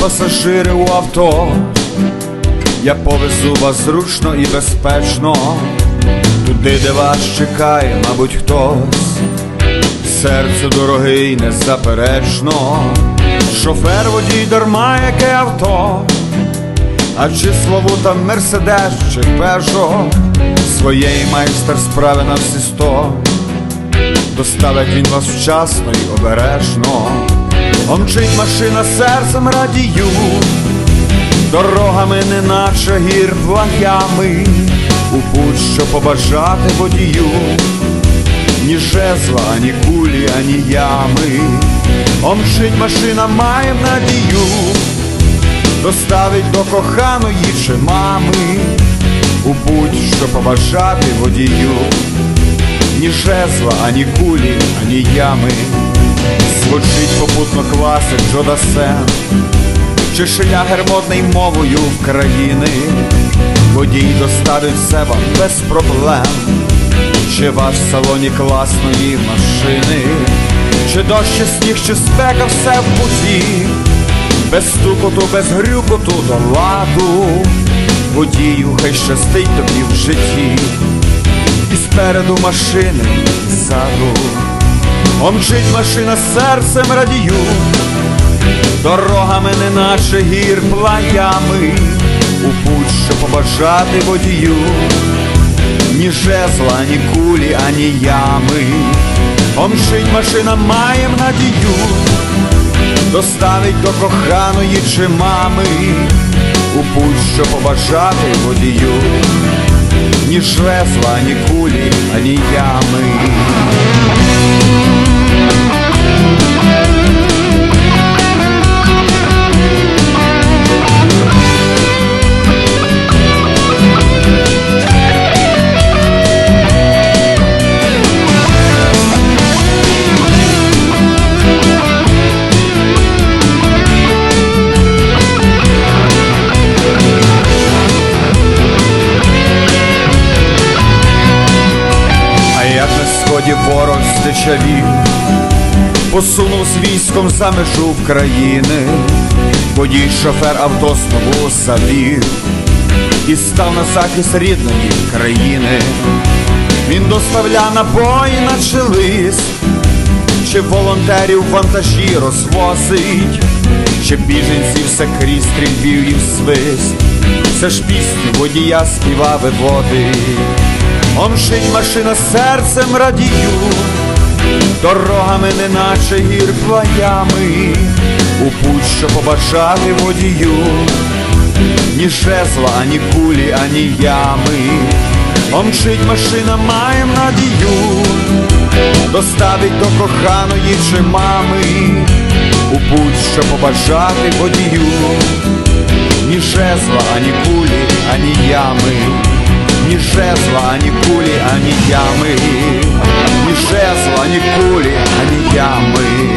пасажири у авто, я повезу вас зручно і безпечно, туди, де вас чекає, мабуть, хтось, серцю дорогий незаперечно, шофер водій дарма, яке авто, а чи Славута Мерседес чи Пежо, своєї майстер справи на всі сто, доставить він вас вчасно і обережно. Омчить машина серцем радію, дорогами неначе гір плаями, у будь-що побажати водію, ні жезла, ані кулі, ані ями. Омчить машина, маєм надію, доставить до коханої чи мами, у будь-що побажати водію, ні жезла, ані кулі, ані ями. Звучить попутно класик Джо Дасен Чи шлягер модний мовою в Водій доставить все вам без проблем. Чи ваш в салоні класної машини? Чи дощ, чи сніг, чи спека, все в путі? Без стукоту, без грюкоту до ладу. Водію, хай щастить тобі в житті. І спереду машини, ззаду Омчить машина серцем радію, дорогами неначе гір плаями, у будь-що побажати водію, ні жезла, ні кулі, ані ями. Омчить машина, маєм надію, доставить до коханої чи мами, у будь-що побажати водію, ні жезла, ні кулі, ані ями. Сході ворог здичавів, посунув з військом за межу країни, водій шофер авто знову завів і став на захист рідної країни. Він доставля набої наче лист, чи волонтерів вантажі розвозить, чи біженців все крізь стрільбів і свист. Це ж пісню водія співа виводить. Омшить машина серцем радію, дорогами неначе гір у будь-що побажати водію, ні жезла, ані кулі, ані ями. Омчить машина, маєм надію, доставить до коханої чи мами, у будь-що побажати водію, ні жезла, ані кулі, ані ями. Ні жезла, а не ані ями, шесла, жезла, пули, а не ями.